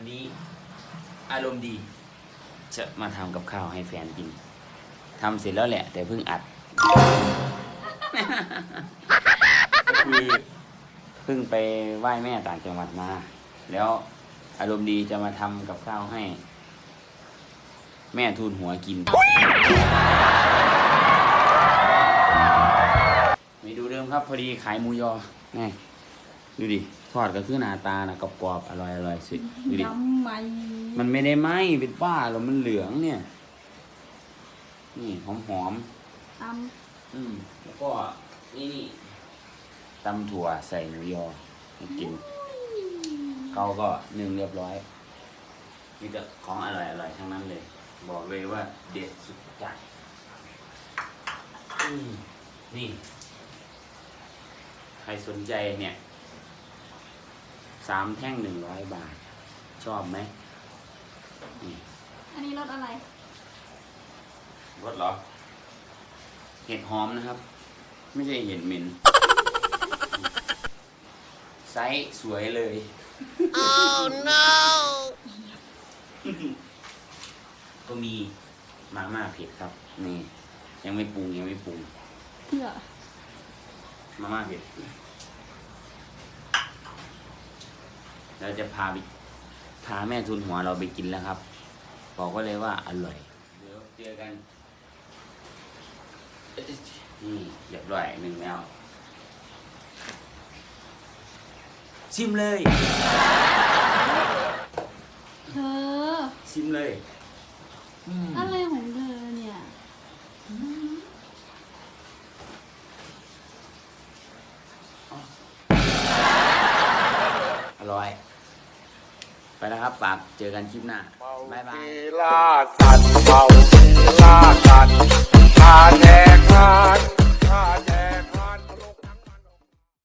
อารมณ์ดี จะมาทำกับข้าวให้แฟนกินทำเสร็จแล้วแหละ แต่เพิ่งอัด คือเพิ่งไปไหว้แม่ต่างจังหวัดมา แล้วอารมณ์ดีจะมาทำกับข้าวให้ แม่ทูนหัวกินเมนูเดิมครับพอดีขายหมูยอไงดูดิ ทอดก็คือหน้าตานะกรอบๆอร่อยอร่อยสุดดูดิน้ำมันมันไม่ได้ไหมเป็นบ้าหรอกมันเหลืองเนี่ย นี่หอมหอมตๆอืมแล้วก็นี่นี่ตำถั่วใส่หมูยอให้กินเขาก็หนึ่งเรียบร้อยมีแต่ของอร่อยอร่อยๆทั้งนั้นเลย บอกเลยว่าเด็ดสุดจัดอืมนี่ ใครสนใจเนี่ย สามแท่งหนึ่งร้อยบาท ชอบไหมนี่ำอันนี้รสอะไรรสเหรอ เห็ดหอมนะครับ ไม่ใช่เห็ดเหม็นไซส์สวยเลย oh no ก็มีมาม่าเผ็ดครับ นี่ ยังไม่ปรุงยังไม่ปรุง เพื่อ มาม่าเผ็ด เราจะพาไปพาแม่ทุนหัวเราไปกินแล้วครับ บอกก็เลยว่าอร่อย เดี๋ยวเจอกันเอ้ยนี่เรียบร้อยหนึ่งแล้วชิมเลย เธอชิมเลยอืมอะไรของเธ ไปแล้วครับฝากเจอกันคลิปหน้า บ๊ายบาย ล่าสัตว์เมาล่าสัตว์